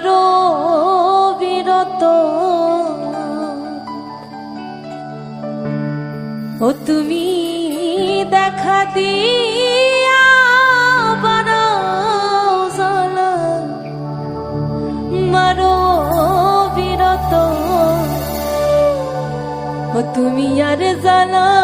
কারও বিরত। ও তুমি দেখা দিয়া মারো বিরত। ও তুমি আর জানা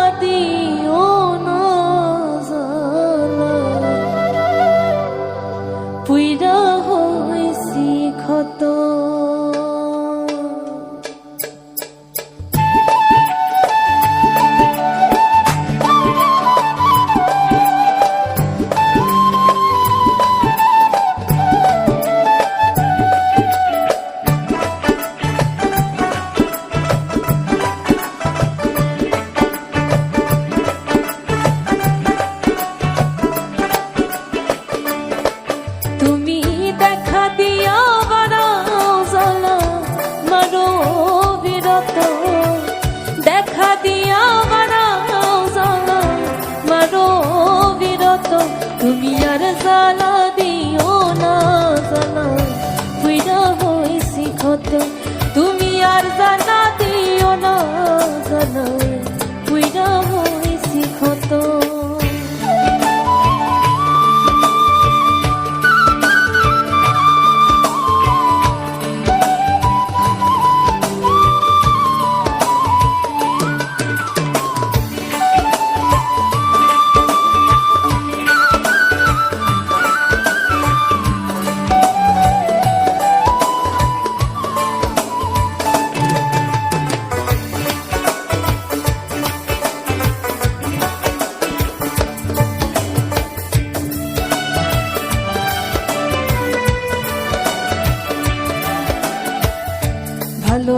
আর জ্বালা দিও না জ্বালা পুইরা হইছি ক্ষত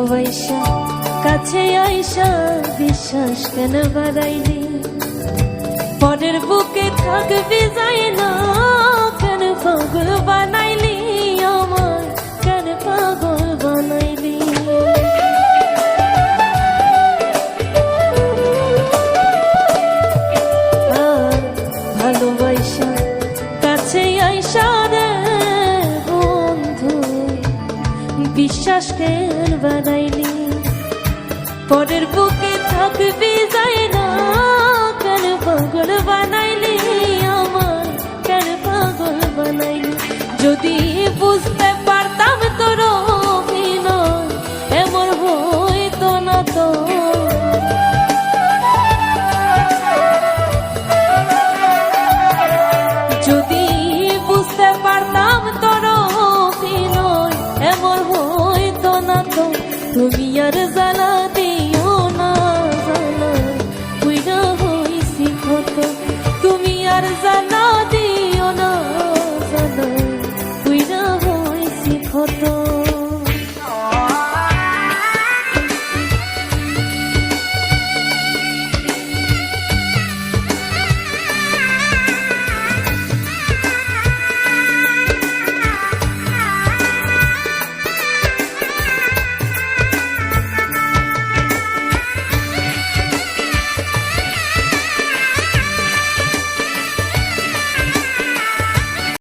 ভালোবাসা কাছে আইসা বিশ্বাস কেন বাড়াইলি? পরের বুকে থাকবি যাই না কেন পাগল বানাইলি? বিশ্বাস কেন বানাইনি পরের বুকে থাকবি যাই তুমি আর জ্বালা